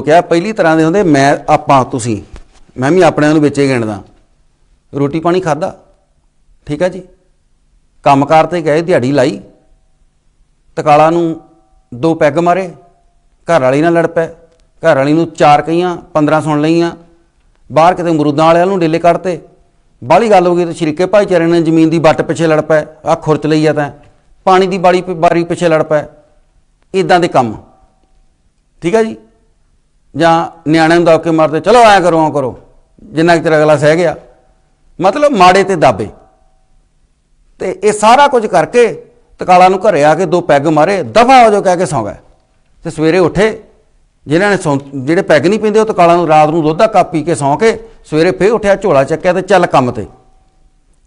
ਕਿਹਾ, ਪਹਿਲੀ ਤਰ੍ਹਾਂ ਦੇ ਹੁੰਦੇ, ਮੈਂ, ਆਪਾਂ, ਤੁਸੀਂ। ਮੈਂ ਵੀ ਆਪਣਿਆਂ ਨੂੰ ਵਿੱਚੇ ਗਿਣਦਾ। ਰੋਟੀ ਪਾਣੀ ਖਾਦਾ ਠੀਕ ਹੈ ਜੀ। ਕੰਮਕਾਰ ਤੇ ਗਏ, ਦਿਹਾੜੀ ਲਾਈ। ਤਕਾਲਾ ਨੂੰ ਦੋ ਪੈਗ ਮਾਰੇ। ਘਰ ਵਾਲੀ ਨਾਲ ਲੜ ਪਏ। ਘਰ ਵਾਲੀ ਨੂੰ ਚਾਰ ਕਹੀਆਂ 15 ਸੁਣ ਲਈਆਂ। ਬਾਹਰ ਕਿਤੇ ਮਰੂਦਾਂ ਵਾਲਿਆਂ ਨੂੰ ਡੇਲੇ ਕੱਢਤੇ। ਬਾਹਲੀ ਗੱਲ ਹੋ ਗਈ ਤੇ ਸ਼ਰੀਕੇ ਭਾਈਚਾਰੇ ਨੇ ਜ਼ਮੀਨ ਦੀ ਵੱਟ ਪਿੱਛੇ ਲੜ ਪਏ। ਆ ਖੁਰਚ ਲਈ ਆ ਤਾਂ। ਪਾਣੀ ਦੀ ਬਾੜੀ ਬਾਰੀ ਪਿੱਛੇ ਲੜ ਪਏ। ਇਦਾਂ ਦੇ ਕੰਮ। ਠੀਕ ਹੈ ਜੀ। ਜਾਂ ਨਿਆਣਿਆਂ ਨੂੰ ਦਬ ਕੇ ਮਾਰਦੇ, ਚਲੋ ਐਂ ਕਰੋ ਐਂ ਕਰੋ। ਜਿੰਨਾ ਕਿ ਤੇਰਾ ਅਗਲਾ ਸਹਿ ਗਿਆ। ਮਤਲਬ ਮਾੜੇ ਤੇ ਦਾਬੇ। ਤੇ ਇਹ ਸਾਰਾ ਕੁਝ ਕਰਕੇ ਤਕਾਲਾ ਨੂੰ ਘਰੇ ਆ ਕੇ ਦੋ ਪੈਗ ਮਾਰੇ, ਦਫਾ ਹੋ ਜਾਓ, ਕਹਿ ਕੇ ਸੌਂ ਗਏ। ਤੇ ਸਵੇਰੇ ਉੱਠੇ, ਜਿਨ੍ਹਾਂ ਨੇ ਸੌਂ, ਜਿਹੜੇ ਪੈਗ ਨਹੀਂ ਪੀਂਦੇ, ਉਹ ਤਕਾਲਾ ਨੂੰ ਰਾਤ ਨੂੰ ਦੁੱਧ ਦਾ ਕੱਪ ਪੀ ਕੇ ਸੌਂ ਕੇ ਸਵੇਰੇ ਫੇਰ ਉੱਠਿਆ, ਝੋਲਾ ਚੱਕਿਆ ਤੇ ਚੱਲ ਕੰਮ ਤੇ।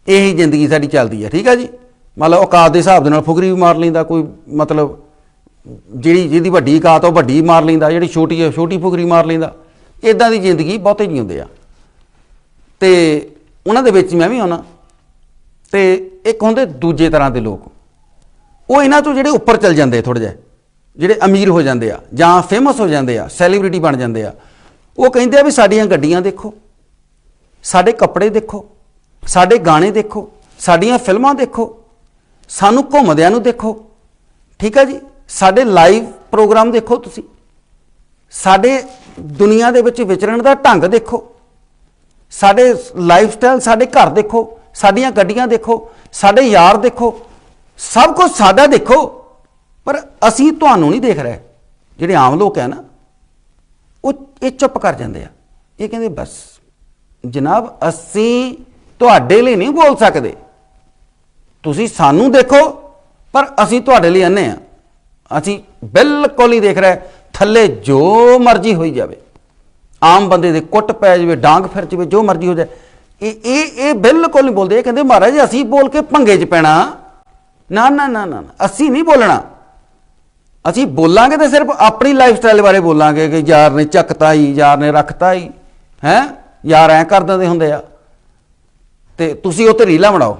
ਇਹੀ ਜ਼ਿੰਦਗੀ ਸਾਡੀ ਚੱਲਦੀ ਹੈ ਠੀਕ ਹੈ ਜੀ? ਮੰਨ ਲਓ ਔਕਾਤ ਦੇ ਹਿਸਾਬ ਦੇ ਨਾਲ ਫੁਕਰੀ ਵੀ ਮਾਰ ਲੈਂਦਾ, ਕੋਈ ਮਤਲਬ ਜਿਹੜੀ ਜਿਹਦੀ ਵੱਡੀ ਔਕਾਤ ਉਹ ਵੱਡੀ ਮਾਰ ਲੈਂਦਾ, ਜਿਹੜੀ ਛੋਟੀ ਹੈ ਛੋਟੀ ਫੁਕਰੀ ਮਾਰ ਲੈਂਦਾ। ਇਦਾਂ ਦੀ ਜ਼ਿੰਦਗੀ ਬਹੁਤੇ ਨਹੀਂ ਹੁੰਦੇ ਆ। ਤੇ ਉਹਨਾਂ ਦੇ ਵਿੱਚ ਮੈਂ ਵੀ ਆਉਣਾ। ਤੇ ਇੱਕ ਹੁੰਦੇ ਦੂਜੇ ਤਰ੍ਹਾਂ ਦੇ ਲੋਕ। ਉਹ ਇਹਨਾਂ ਤੋਂ ਜਿਹੜੇ ਉੱਪਰ ਚੱਲ ਜਾਂਦੇ ਥੋੜੇ ਜਿਹਾ, ਜਿਹੜੇ ਅਮੀਰ ਹੋ ਜਾਂਦੇ ਆ, ਜਾਂ ਫੇਮਸ ਹੋ ਜਾਂਦੇ ਆ ਸੈਲੀਬ੍ਰਿਟੀ ਬਣ ਜਾਂਦੇ ਆ। ਉਹ ਕਹਿੰਦੇ ਆ ਵੀ ਸਾਡੀਆਂ ਗੱਡੀਆਂ ਦੇਖੋ, ਸਾਡੇ ਕੱਪੜੇ ਦੇਖੋ, ਸਾਡੇ ਗਾਣੇ ਦੇਖੋ, ਸਾਡੀਆਂ ਫਿਲਮਾਂ ਦੇਖੋ, ਸਾਨੂੰ ਘੁੰਮਦਿਆਂ ਨੂੰ ਦੇਖੋ। ਠੀਕ ਆ ਜੀ? ਸਾਡੇ ਲਾਈਵ ਪ੍ਰੋਗਰਾਮ ਦੇਖੋ ਤੁਸੀਂ। ਸਾਡੇ ਦੁਨੀਆ ਦੇ ਵਿੱਚ ਵਿਚਰਨ ਦਾ ਢੰਗ ਦੇਖੋ। ਸਾਡੇ ਲਾਈਫ ਸਟਾਈਲ ਸਾਡੇ ਘਰ ਦੇਖੋ, ਸਾਡੀਆਂ ਗੱਡੀਆਂ ਦੇਖੋ, ਸਾਡੇ ਯਾਰ ਦੇਖੋ, ਸਭ ਕੁਝ ਸਾਡਾ ਦੇਖੋ। ਪਰ ਅਸੀਂ ਤੁਹਾਨੂੰ ਨਹੀਂ ਦੇਖ ਰਹੇ। ਜਿਹੜੇ ਆਮ ਲੋਕ ਹੈ ਨਾ, ਉਹ ਇਹ ਚੁੱਪ ਕਰ ਜਾਂਦੇ ਆ। ਇਹ ਕਹਿੰਦੇ, ਬਸ, ਜਨਾਬ, ਅਸੀਂ ਤੁਹਾਡੇ ਲਈ ਨਹੀਂ ਬੋਲ ਸਕਦੇ। ਤੁਸੀਂ ਸਾਨੂੰ ਦੇਖੋ, ਪਰ ਅਸੀਂ ਤੁਹਾਡੇ ਲਈ ਅੰਨੇ ਆ ਅਸੀਂ ਬਿਲਕੁਲ ਹੀ ਦੇਖ ਰਿਹਾ। ਥੱਲੇ ਜੋ ਮਰਜ਼ੀ ਹੋਈ ਜਾਵੇ। ਆਮ ਬੰਦੇ ਦੇ ਕੁੱਟ ਪੈ ਜਾਵੇ, ਡਾਂਗ ਫਿਰ ਜਾਵੇ, ਜੋ ਮਰਜ਼ੀ ਹੋ ਜਾਏ। ਇਹ ਇਹ ਇਹ ਬਿਲਕੁਲ ਨਹੀਂ ਬੋਲਦੇ। ਇਹ ਕਹਿੰਦੇ, ਮਹਾਰਾਜ, ਅਸੀਂ ਬੋਲ ਕੇ ਭੰਗੇ 'ਚ ਪੈਣਾ। ਨਾ ਨਾ ਨਾ ਨਾ ਅਸੀਂ ਨਹੀਂ ਬੋਲਣਾ। ਅਸੀਂ ਬੋਲਾਂਗੇ ਤਾਂ ਸਿਰਫ ਆਪਣੀ ਲਾਈਫ ਸਟਾਈਲ ਬਾਰੇ ਬੋਲਾਂਗੇ ਕਿ ਯਾਰ ਨੇ ਚੱਕਤਾ ਹੀ ਯਾਰ ਨੇ ਰੱਖਤਾ ਹੀ? ਹੈ ਯਾਰ ਐ ਕਰ ਦਿੰਦੇ ਹੁੰਦੇ ਆ। ਤੇ ਤੁਸੀਂ ਉਹ ਤੇ ਰੀਲਾਂ ਬਣਾਓ।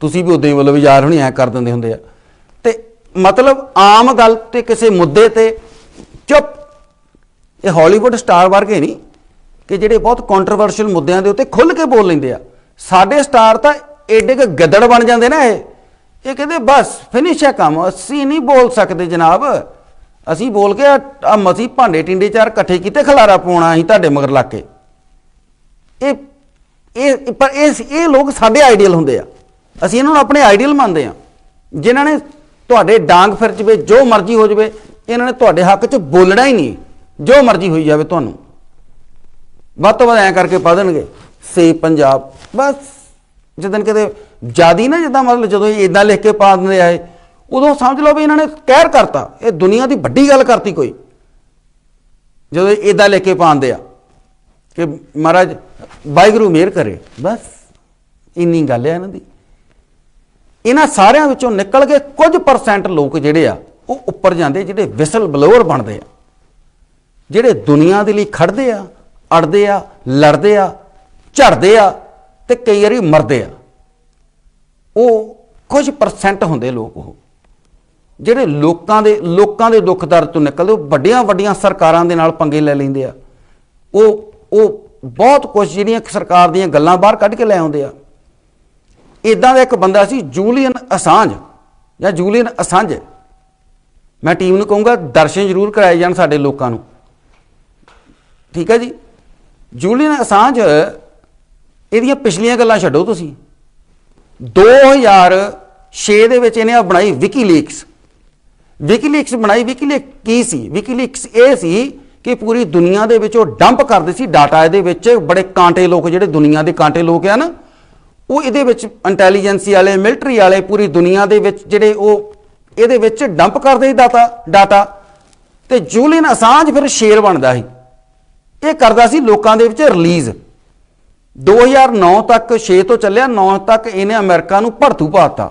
ਤੁਸੀਂ ਵੀ ਉਦਾਂ ਹੀ ਬੋਲੋ ਵੀ ਯਾਰ ਹੁਣੀ ਐ ਕਰ ਦਿੰਦੇ ਹੁੰਦੇ ਆ। ਮਤਲਬ ਆਮ ਗੱਲ ਤੇ ਕਿਸੇ ਮੁੱਦੇ ਤੇ ਚੁੱਪ। ਇਹ ਹਾਲੀਵੁੱਡ ਸਟਾਰ ਵਰਗੇ ਨਹੀਂ ਕਿ ਜਿਹੜੇ ਬਹੁਤ ਕੰਟਰੋਵਰਸ਼ੀਅਲ ਮੁੱਦਿਆਂ ਦੇ ਉੱਤੇ ਖੁੱਲ ਕੇ ਬੋਲ ਲੈਂਦੇ ਆ। ਸਾਡੇ ਸਟਾਰ ਤਾਂ ਏਡੇ ਕੁ ਗੱਦੜ ਬਣ ਜਾਂਦੇ ਨਾ ਇਹ। ਇਹ ਕਹਿੰਦੇ, ਬਸ ਫਿਨਿਸ਼ ਹੈ ਕੰਮ, ਅਸੀਂ ਨਹੀਂ ਬੋਲ ਸਕਦੇ ਜਨਾਬ। ਅਸੀਂ ਬੋਲ ਕੇ ਆ ਮਸੀ ਭਾਂਡੇ ਟਿੰਡੇ ਚਾਰ ਇਕੱਠੇ ਕੀਤੇ, ਖਲਾਰਾ ਪਾਉਣਾ ਅਸੀਂ ਤੁਹਾਡੇ ਮਗਰ ਲੱਗ ਕੇ। ਇਹ ਇਹ, ਪਰ ਇਹ ਇਹ ਲੋਕ ਸਾਡੇ ਆਈਡੀਅਲ ਹੁੰਦੇ ਆ। ਅਸੀਂ ਇਹਨਾਂ ਨੂੰ ਆਪਣੇ ਆਈਡੀਅਲ ਮੰਨਦੇ ਆ। ਜਿਨ੍ਹਾਂ ਨੇ ਤੁਹਾਡੇ ਡਾਂਗ ਫਿਰ ਜਵੇ, ਜੋ ਮਰਜ਼ੀ ਹੋ ਜਵੇ, ਇਹਨਾਂ ਨੇ ਤੁਹਾਡੇ ਹੱਕ 'ਚ ਬੋਲਣਾ ਹੀ ਨਹੀਂ। ਜੋ ਮਰਜ਼ੀ ਹੋਈ ਜਾਵੇ ਤੁਹਾਨੂੰ। ਵੱਧ ਤੋਂ ਵੱਧ ਐਂ ਕਰਕੇ ਪਾ ਦੇਣਗੇ। ਸੇ ਪੰਜਾਬ, ਬਸ। ਜਦੋਂ ਕਿਤੇ ਜਿਆਦੀ ਨਾ, ਜਿੱਦਾਂ ਮਤਲਬ ਜਦੋਂ ਇਹ ਇਦਾਂ ਲਿਖ ਕੇ ਪਾ ਦਿੰਦੇ ਆਏ ਉਦੋਂ ਸਮਝ ਲਓ ਵੀ ਇਹਨਾਂ ਨੇ ਕਹਿਰ ਕਰਤਾ। ਇਹ ਦੁਨੀਆ ਦੀ ਵੱਡੀ ਗੱਲ ਕਰਤੀ ਕੋਈ। ਜਦੋਂ ਇਦਾਂ ਲਿਖ ਕੇ ਪਾਉਂਦੇ ਆ ਕਿ ਮਹਾਰਾਜ, ਵਾਹਿਗੁਰੂ ਮਿਹਰ ਕਰੇ। ਬਸ। ਇੰਨੀ ਗੱਲ ਹੈ ਇਹਨਾਂ ਦੀ। ਇਹਨਾਂ ਸਾਰਿਆਂ ਵਿੱਚੋਂ ਨਿਕਲ ਕੇ ਕੁਝ ਪਰਸੈਂਟ ਲੋਕ ਜਿਹੜੇ ਆ, ਉਹ ਉੱਪਰ ਜਾਂਦੇ, ਜਿਹੜੇ ਵਿਸਲ ਬਲੋਅਰ ਬਣਦੇ ਆ। ਜਿਹੜੇ ਦੁਨੀਆ ਦੇ ਲਈ ਖੜਦੇ ਆ, ਅੜਦੇ ਆ, ਲੜਦੇ ਆ, ਝੜਦੇ ਆ ਤੇ ਕਈ ਵਾਰੀ ਮਰਦੇ ਆ। ਉਹ ਕੁਝ ਪਰਸੈਂਟ ਹੁੰਦੇ ਲੋਕ ਉਹ। ਜਿਹੜੇ ਲੋਕਾਂ ਦੇ ਲੋਕਾਂ ਦੇ ਦੁੱਖ ਦਰਦ ਤੋਂ ਨਿਕਲਦੇ, ਉਹ ਵੱਡੀਆਂ ਵੱਡੀਆਂ ਸਰਕਾਰਾਂ ਦੇ ਨਾਲ ਪੰਗੇ ਲੈ ਲੈਂਦੇ ਆ। ਉਹ ਉਹ ਬਹੁਤ ਕੁਝ ਜਿਹੜੀਆਂ ਸਰਕਾਰ ਦੀਆਂ ਗੱਲਾਂ ਬਾਹਰ ਕੱਢ ਕੇ ਲੈ ਆਉਂਦੇ ਆ। ਇਦਾਂ ਦਾ ਇੱਕ ਬੰਦਾ ਸੀ ਜੂਲੀਅਨ ਅਸਾਂਜ, ਜਾਂ ਜੂਲੀਅਨ ਅਸਾਂਜ। ਮੈਂ ਟੀਮ ਨੂੰ ਕਹੂੰਗਾ, ਦਰਸ਼ਨ ਜ਼ਰੂਰ ਕਰਾਏ ਜਾਣ ਸਾਡੇ ਲੋਕਾਂ ਨੂੰ। ਠੀਕ ਹੈ ਜੀ? ਜੂਲੀਅਨ ਅਸਾਂਜ, ਇਹਦੀਆਂ ਪਿਛਲੀਆਂ ਗੱਲਾਂ ਛੱਡੋ ਤੁਸੀਂ। 2006 ਦੇ ਵਿੱਚ ਇਹਨੇ ਆ ਬਣਾਈ ਵਿਕੀਲੀਕਸ ਵਿਕੀਲੀਕਸ ਬਣਾਈ ਵਿਕੀਲੀਕ ਕੀ ਸੀ? ਵਿਕੀਲੀਕਸ ਇਹ ਸੀ ਕਿ ਪੂਰੀ ਦੁਨੀਆ ਦੇ ਵਿੱਚ ਉਹ ਡੰਪ ਕਰਦੇ ਸੀ ਡਾਟਾ ਇਹਦੇ ਵਿੱਚ। ਬੜੇ ਕਾਂਟੇ ਲੋਕ, ਜਿਹੜੇ ਦੁਨੀਆ ਦੇ ਕਾਂਟੇ ਲੋਕ ਆ ਨਾ ਉਹ ਇਹਦੇ ਵਿੱਚ ਇੰਟੈਲੀਜੈਂਸੀ ਵਾਲੇ ਮਿਲਟਰੀ ਵਾਲੇ ਪੂਰੀ ਦੁਨੀਆ ਦੇ ਵਿੱਚ ਜਿਹੜੇ ਉਹ ਇਹਦੇ ਵਿੱਚ ਡੰਪ ਕਰਦੇ ਸੀ ਡਾਟਾ ਡਾਟਾ ਤੇ ਜੂਲੀਅਨ ਅਸਾਂਜ ਫਿਰ ਸ਼ੇਰ ਬਣਦਾ ਸੀ। ਇਹ ਕਰਦਾ ਸੀ ਲੋਕਾਂ ਦੇ ਵਿੱਚ ਰਿਲੀਜ਼ 2009 ਤੱਕ 6 ਤੋਂ ਚੱਲਿਆ 9 ਤੱਕ ਇਹਨੇ ਅਮਰੀਕਾ ਨੂੰ ਭੜਥੂ ਪਾਤਾ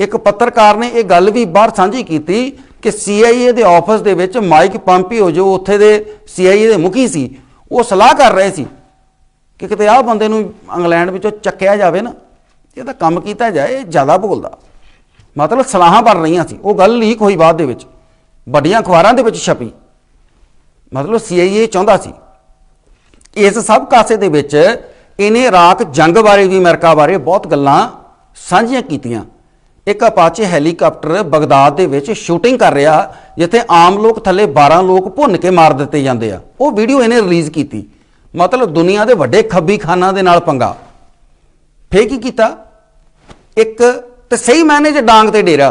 ਇੱਕ ਪੱਤਰਕਾਰ ਨੇ ਇਹ ਗੱਲ ਵੀ ਬਾਹਰ ਸਾਂਝੀ ਕੀਤੀ ਕਿ CIA ਦੇ ਆਫਿਸ ਦੇ ਵਿੱਚ ਮਾਈਕ ਪੰਪੀਓ ਜੋ ਉੱਥੇ ਦੇ CIA ਦੇ ਮੁਖੀ ਸੀ, ਉਹ ਸਲਾਹ ਕਰ ਰਹੇ ਸੀ ਕਿ ਕਿਤੇ ਆਹ ਬੰਦੇ ਨੂੰ ਇੰਗਲੈਂਡ ਵਿੱਚੋਂ ਚੱਕਿਆ ਜਾਵੇ ਨਾ ਇਹਦਾ ਕੰਮ ਕੀਤਾ ਜਾਏ, ਇਹ ਜ਼ਿਆਦਾ ਬੋਲਦਾ। ਮਤਲਬ ਸਲਾਹਾਂ ਬਣ ਰਹੀਆਂ ਸੀ, ਉਹ ਗੱਲ ਲੀਕ ਹੋਈ ਬਾਅਦ ਦੇ ਵਿੱਚ। ਵੱਡੀਆਂ ਅਖਬਾਰਾਂ ਦੇ ਵਿੱਚ ਛਪੀ। ਮਤਲਬ CIA ਚਾਹੁੰਦਾ ਸੀ। ਇਸ ਸਭ ਕਾਸੇ ਦੇ ਵਿੱਚ ਇਹਨੇ ਰਾਕ ਜੰਗ ਬਾਰੇ ਵੀ, ਅਮਰੀਕਾ ਬਾਰੇ ਬਹੁਤ ਗੱਲਾਂ ਸਾਂਝੀਆਂ ਕੀਤੀਆਂ। ਇੱਕ ਅਪਾਚੇ ਹੈਲੀਕਾਪਟਰ ਬਗਦਾਦ ਦੇ ਵਿੱਚ ਸ਼ੂਟਿੰਗ ਕਰ ਰਿਹਾ, ਜਿੱਥੇ ਆਮ ਲੋਕ ਥੱਲੇ 12 ਲੋਕ ਭੁੰਨ ਕੇ ਮਾਰ ਦਿੱਤੇ ਜਾਂਦੇ ਆ। ਉਹ ਵੀਡੀਓ ਇਹਨੇ ਰਿਲੀਜ਼ ਕੀਤੀ। ਮਤਲਬ ਦੁਨੀਆ ਦੇ ਵੱਡੇ ਖੱਬੀ ਖਾਨਾਂ ਦੇ ਨਾਲ ਪੰਗਾ। ਫੇਰ ਕੀ ਕੀਤਾ? ਇੱਕ ਤੇ ਸਹੀ ਮਾਇਨੇ 'ਚ ਡਾਂਗ ਤੇ ਡੇਰਾ।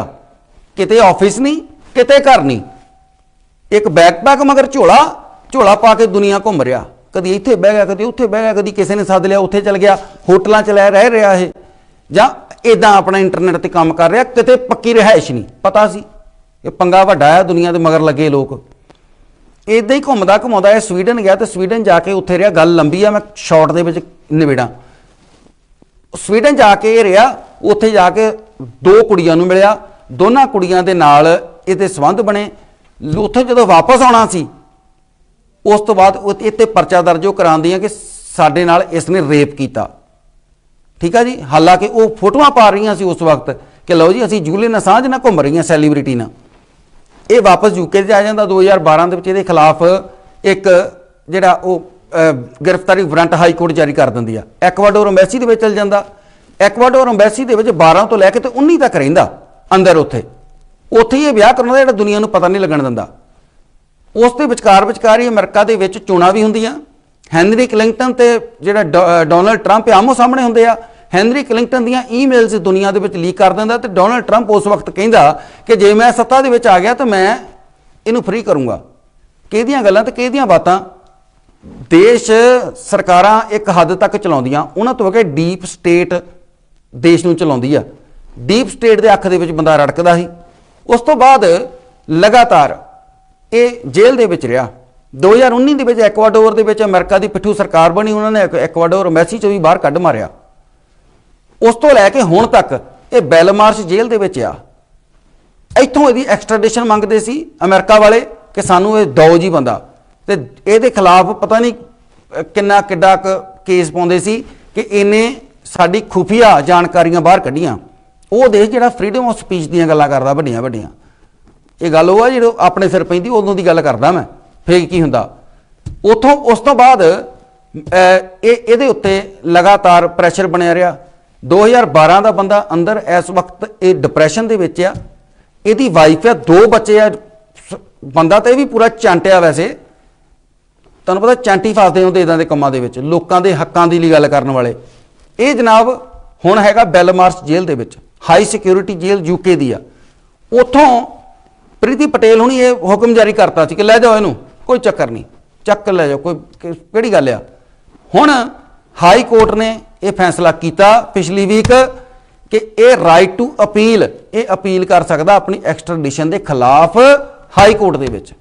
ਕਿਤੇ ਆਫਿਸ ਨਹੀਂ, ਕਿਤੇ ਘਰ ਨਹੀਂ। ਇੱਕ ਬੈਕਪੈਕ ਮਗਰ ਝੋਲਾ ਝੋਲਾ ਪਾ ਕੇ ਦੁਨੀਆ ਘੁੰਮ ਰਿਹਾ। ਕਦੀ ਇੱਥੇ ਬਹਿ ਗਿਆ, ਕਦੀ ਉੱਥੇ ਬਹਿ ਗਿਆ, ਕਦੀ ਕਿਸੇ ਨੇ ਸੱਦ ਲਿਆ, ਉੱਥੇ ਚਲ ਗਿਆ। ਹੋਟਲਾਂ 'ਚ ਲੈ ਰਹਿ ਰਿਹਾ ਇਹ। ਜਾਂ ਇਦਾਂ ਆਪਣਾ ਇੰਟਰਨੈਟ ਤੇ ਕੰਮ ਕਰ ਰਿਹਾ, ਕਿਤੇ ਪੱਕੀ ਰਿਹਾਇਸ਼ ਨਹੀਂ। ਪਤਾ ਸੀ, ਇਹ ਪੰਗਾ ਵੱਡਾ ਹੈ ਦੁਨੀਆ ਦੇ ਮਗਰ ਲੱਗੇ ਲੋਕ। ਇਦਾਂ ਹੀ ਘੁੰਮਦਾ ਘੁਮਾਉਂਦਾ ਇਹ ਸਵੀਡਨ ਗਿਆ ਤੇ ਸਵੀਡਨ ਜਾ ਕੇ ਉੱਥੇ ਰਿਹਾ। ਗੱਲ ਲੰਬੀ ਆ, ਮੈਂ ਸ਼ਾਰਟ ਦੇ ਵਿੱਚ ਨਿਬੇੜਾਂ। ਸਵੀਡਨ ਜਾ ਕੇ ਇਹ ਰਿਹਾ, ਉੱਥੇ ਜਾ ਕੇ ਦੋ ਕੁੜੀਆਂ ਨੂੰ ਮਿਲਿਆ। ਦੋਨਾਂ ਕੁੜੀਆਂ ਦੇ ਨਾਲ ਇਹਦੇ ਸੰਬੰਧ ਬਣੇ। ਉੱਥੇ ਜਦੋਂ ਵਾਪਸ ਆਉਣਾ ਸੀ, ਉਸ ਤੋਂ ਬਾਅਦ ਉਹ ਇੱਥੇ ਪਰਚਾ ਦਰਜ ਉਹ ਕਰਾਉਂਦੀਆਂ ਕਿ ਸਾਡੇ ਨਾਲ ਇਸ ਨੇ ਰੇਪ ਕੀਤਾ। ਠੀਕ ਆ ਜੀ? ਹਾਲਾਂਕਿ ਉਹ ਫੋਟੋਆਂ ਪਾ ਰਹੀਆਂ ਸੀ ਉਸ ਵਕਤ ਕਿ ਲਓ ਜੀ, ਅਸੀਂ ਜੂਲੀਅਨ ਅਸਾਂਜ ਨਾਲ ਘੁੰਮ ਰਹੀਆਂ ਸੈਲੀਬ੍ਰਿਟੀ ਨਾਲ। ਇਹ ਵਾਪਸ ਯੂਕੇ 'ਚ ਆ ਜਾਂਦਾ 2012 ਦੇ ਵਿੱਚ ਇਹਦੇ ਖਿਲਾਫ ਇੱਕ ਜਿਹੜਾ ਉਹ ਗ੍ਰਿਫਤਾਰੀ ਵਾਰੰਟ ਹਾਈ ਕੋਰਟ ਜਾਰੀ ਕਰ ਦਿੰਦੀ ਆ। ਐਕਵਾਡੋਰ ਅੰਬੈਸੀ ਦੇ ਵਿੱਚ ਚਲ ਜਾਂਦਾ। ਐਕਵਾਡੋਰ ਅੰਬੈਸੀ ਦੇ ਵਿੱਚ 12 ਤੋਂ ਲੈ ਕੇ ਤੇ 19 ਤੱਕ ਰਹਿੰਦਾ ਅੰਦਰ ਉੱਥੇ। ਉੱਥੇ ਹੀ ਇਹ ਵਿਆਹ ਕਰਾਉਂਦਾ ਜਿਹੜਾ ਦੁਨੀਆ ਨੂੰ ਪਤਾ ਨਹੀਂ ਲੱਗਣ ਦਿੰਦਾ। ਉਸ ਦੇ ਵਿਚਕਾਰ ਵਿਚਕਾਰ ਹੀ ਅਮਰੀਕਾ ਦੇ ਵਿੱਚ ਚੋਣਾਂ ਵੀ ਹੁੰਦੀਆਂ। ਹੈਨਰੀ ਕਲਿੰਗਟਨ ਤੇ ਜਿਹੜਾ ਡੋ- ਡੋਨਲਡ ਟਰੰਪ ਆਮੋ ਸਾਹਮਣੇ ਹੁੰਦੇ ਆ। ਹੈਨਰੀ ਕਲਿੰਗਟਨ ਦੀਆਂ ਈਮੇਲਸ ਦੁਨੀਆ ਦੇ ਵਿੱਚ ਲੀਕ ਕਰ ਦਿੰਦਾ ਤੇ ਡੋਨਲਡ ਟਰੰਪ ਉਸ ਵਕਤ ਕਹਿੰਦਾ ਕਿ ਜੇ ਮੈਂ ਸੱਤਾ ਦੇ ਵਿੱਚ ਆ ਗਿਆ ਤਾਂ ਮੈਂ ਇਹਨੂੰ ਫ੍ਰੀ ਕਰੂੰਗਾ। ਕਿਹਦੀਆਂ ਗੱਲਾਂ ਤੇ ਕਿਹਦੀਆਂ ਬਾਤਾਂ? ਦੇਸ਼ ਸਰਕਾਰਾਂ ਇੱਕ ਹੱਦ ਤੱਕ ਚਲਾਉਂਦੀਆਂ। ਉਹਨਾਂ ਤੋਂ ਅੱਗੇ ਡੀਪ ਸਟੇਟ ਦੇਸ਼ ਨੂੰ ਚਲਾਉਂਦੀ ਆ। ਡੀਪ ਸਟੇਟ ਦੇ ਅੱਖ ਦੇ ਵਿੱਚ ਬੰਦਾ ਰੜਕਦਾ ਸੀ। ਉਸ ਤੋਂ ਬਾਅਦ ਲਗਾਤਾਰ ਇਹ ਜੇਲ੍ਹ ਦੇ ਵਿੱਚ ਰਿਹਾ। 2019 ਦੇ ਵਿੱਚ ਐਕਵਾਡੋਰ ਦੇ ਵਿੱਚ ਅਮਰੀਕਾ ਦੀ ਪਿੱਠੂ ਸਰਕਾਰ ਬਣੀ। ਉਹਨਾਂ ਨੇ ਐਕਵਾਡੋਰ ਮੈਸੀ ਚੋਂ ਵੀ ਬਾਹਰ ਕੱਢ ਮਾਰਿਆ। ਉਸ ਤੋਂ ਲੈ ਕੇ ਹੁਣ ਤੱਕ ਇਹ ਬੈਲਮਾਰਸ਼ ਜੇਲ੍ਹ ਦੇ ਵਿੱਚ ਆ। ਇੱਥੋਂ ਇਹਦੀ ਐਕਸਟ੍ਰੈਡੀਸ਼ਨ ਮੰਗਦੇ ਸੀ ਅਮਰੀਕਾ ਵਾਲੇ ਕਿ ਸਾਨੂੰ ਇਹ ਦਿਓ ਜੀ ਬੰਦਾ। ਤੇ ਇਹਦੇ ਖਿਲਾਫ ਪਤਾ ਨਹੀਂ ਕਿੰਨਾ, ਕਿੱਡਾ ਕੁ ਕੇਸ ਪਾਉਂਦੇ ਸੀ ਕਿ ਇਹਨੇ ਸਾਡੀ ਖੁਫੀਆ ਜਾਣਕਾਰੀਆਂ ਬਾਹਰ ਕੱਢੀਆਂ। ਉਹ ਦੇਸ਼ ਜਿਹੜਾ ਫਰੀडम ਆਫ ਸਪੀਚ ਦੀਆਂ ਗੱਲਾਂ ਕਰਦਾ, ਵੱਡੀਆਂ ਵੱਡੀਆਂ। ਇਹ ਗੱਲ ਉਹ ਆ ਜਦੋਂ ਆਪਣੇ ਸਿਰ ਪੈਂਦੀ, ਉਦੋਂ ਦੀ ਗੱਲ ਕਰਦਾ ਮੈਂ। ਫੇਰ ਕੀ ਹੁੰਦਾ? ਉਥੋਂ ਉਸ ਤੋਂ ਬਾਅਦ ਇਹ, ਇਹਦੇ ਉੱਤੇ ਲਗਾਤਾਰ ਪ੍ਰੈਸ਼ਰ ਬਣਿਆ ਰਿਹਾ। 2012 ਦਾ ਬੰਦਾ ਅੰਦਰ ਇਸ ਵਕਤ ਇਹ ਡਿਪਰੈਸ਼ਨ ਦੇ ਵਿੱਚ ਆ। ਇਹਦੀ ਵਾਈਫ ਆ, ਦੋ ਬੱਚੇ ਆ। ਸ- ਬੰਦਾ ਤਾਂ ਇਹ ਵੀ ਪੂਰਾ ਚਾਂਟਿਆ ਵੈਸੇ। ਤੁਹਾਨੂੰ ਪਤਾ ਚਾਂਟੀ ਫਸਦੇ ਹੁੰਦੇ ਇਦਾਂ ਦੇ ਕੰਮਾਂ ਦੇ ਵਿੱਚ, ਲੋਕਾਂ ਦੇ ਹੱਕਾਂ ਦੀ ਲਈ ਗੱਲ ਕਰਨ ਵਾਲੇ। ਇਹ ਜਨਾਬ ਹੁਣ ਹੈਗਾ ਬੈਲਮਾਰਸ ਜੇਲ੍ਹ ਦੇ ਵਿੱਚ ਹਾਈ ਸਿਕਿਉਰਿਟੀ ਜੇਲ੍ਹ ਯੂਕੇ ਦੀ ਆ। ਉਥੋਂ ਪ੍ਰੀਤੀ ਪਟੇਲ ਹੁਣੀ ਇਹ ਹੁਕਮ ਜਾਰੀ ਕਰਤਾ ਸੀ ਕਿ ਲੈ ਜਾਓ ਇਹਨੂੰ, ਕੋਈ ਚੱਕਰ ਨਹੀਂ, ਚੱਕ ਲੈ ਜਾਓ, ਕੋਈ ਕਿਹੜੀ ਗੱਲ ਆ। ਹੁਣ ਹਾਈ ਕੋਰਟ ਨੇ ਇਹ ਫੈਸਲਾ ਕੀਤਾ ਪਿਛਲੀ ਵੀਕ ਕਿ ਇਹ ਰਾਈਟ ਟੂ ਅਪੀਲ ਇਹ ਅਪੀਲ ਕਰ ਸਕਦਾ ਆਪਣੀ ਐਕਸਟ੍ਰੈਡੀਸ਼ਨ ਦੇ ਖਿਲਾਫ ਹਾਈ ਕੋਰਟ ਦੇ ਵਿੱਚ।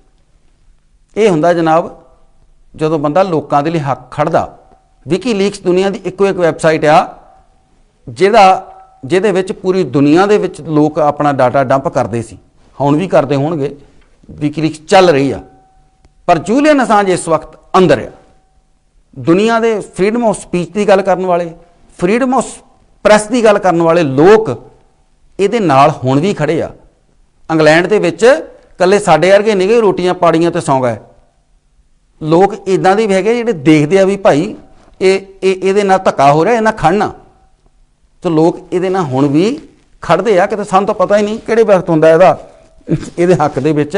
ਇਹ ਹੁੰਦਾ ਜਨਾਬ, ਜਦੋਂ ਬੰਦਾ ਲੋਕਾਂ ਦੇ ਲਈ ਹੱਕ ਖੜਦਾ ਵਿਕੀ ਲੀਕਸ ਦੁਨੀਆ ਦੀ ਇੱਕੋ ਇੱਕ ਵੈਬਸਾਈਟ ਆ, ਜਿਹਦਾ, ਜਿਹਦੇ ਵਿੱਚ ਪੂਰੀ ਦੁਨੀਆ ਦੇ ਵਿੱਚ ਲੋਕ ਆਪਣਾ ਡਾਟਾ ਡੰਪ ਕਰਦੇ ਸੀ। ਹੁਣ ਵੀ ਕਰਦੇ ਹੋਣਗੇ। ਵਿਕੀ ਲੀਕਸ ਚੱਲ ਰਹੀ ਆ। ਪਰ ਜੂਲੀਅਨ ਅਸਾਂਜ ਇਸ ਵਕਤ ਅੰਦਰ ਆ। ਦੁਨੀਆ ਦੇ ਫਰੀडम ਆਫ ਸਪੀਚ ਦੀ ਗੱਲ ਕਰਨ ਵਾਲੇ ਫਰੀडम ਆਫ ਪ੍ਰੈਸ ਦੀ ਗੱਲ ਕਰਨ ਵਾਲੇ ਲੋਕ ਇਹਦੇ ਨਾਲ ਹੁਣ ਵੀ ਖੜੇ ਆ। ਇੰਗਲੈਂਡ ਦੇ ਵਿੱਚ ਕੱਲੇ ਸਾਡੇ ਵਰਗੇ ਨਹੀਂ ਗਏ, ਰੋਟੀਆਂ ਪਾੜੀਆਂ ਤੇ ਸੌਂ ਗਏ ਲੋਕ ਇਦਾਂ ਦੇ ਵੀ ਹੈਗੇ ਜਿਹੜੇ ਦੇਖਦੇ ਆ ਵੀ ਭਾਈ ਇਹ ਇਹ, ਇਹਦੇ ਨਾਲ ਧੱਕਾ ਹੋ ਰਿਹਾ ਇਹਨਾਂ ਖੜਨਾ। ਤੇ ਲੋਕ ਇਹਦੇ ਨਾਲ ਹੁਣ ਵੀ ਖੜਦੇ ਆ, ਕਿਤੇ ਸਾਨੂੰ ਤਾਂ ਪਤਾ ਹੀ ਨਹੀਂ ਕਿਹੜੇ ਵਕਤ ਹੁੰਦਾ ਇਹਦਾ, ਇਹਦੇ ਹੱਕ ਦੇ ਵਿੱਚ।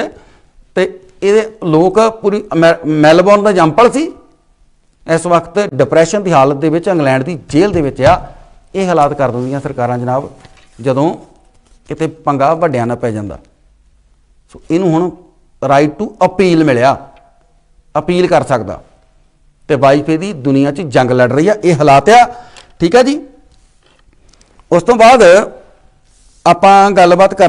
ਤੇ ਇਹਦੇ ਲੋਕ ਪੂਰੀ ਮੈਲਬੌਰਨ ਦਾ ਜੰਪਲ ਸੀ। ਇਸ ਵਕਤ ਡਿਪਰੈਸ਼ਨ ਦੀ ਹਾਲਤ ਦੇ ਵਿੱਚ, ਇੰਗਲੈਂਡ ਦੀ ਜੇਲ੍ਹ ਦੇ ਵਿੱਚ ਆ। ਇਹ ਹਾਲਾਤ ਕਰ ਦਿੰਦੀਆਂ ਸਰਕਾਰਾਂ ਜਨਾਬ, ਜਦੋਂ ਕਿਤੇ ਪੰਗਾ ਵੱਡਿਆਂ ਨਾਲ ਪੈ ਜਾਂਦਾ। ਸੋ ਇਹਨੂੰ ਹੁਣ ਰਾਈਟ ਟੂ ਅਪੀਲ ਮਿਲਿਆ। ਅਪੀਲ ਕਰ ਸਕਦਾ। ਤੇ ਵਾਈਫੇ ਦੀ ਦੁਨੀਆ 'ਚ ਜੰਗ ਲੜ ਰਹੀ ਆ, ਇਹ ਹਾਲਾਤ ਆ। ਠੀਕ ਆ ਜੀ? ਉਸ ਤੋਂ ਬਾਅਦ ਆਪਾਂ ਗੱਲਬਾਤ ਕਰ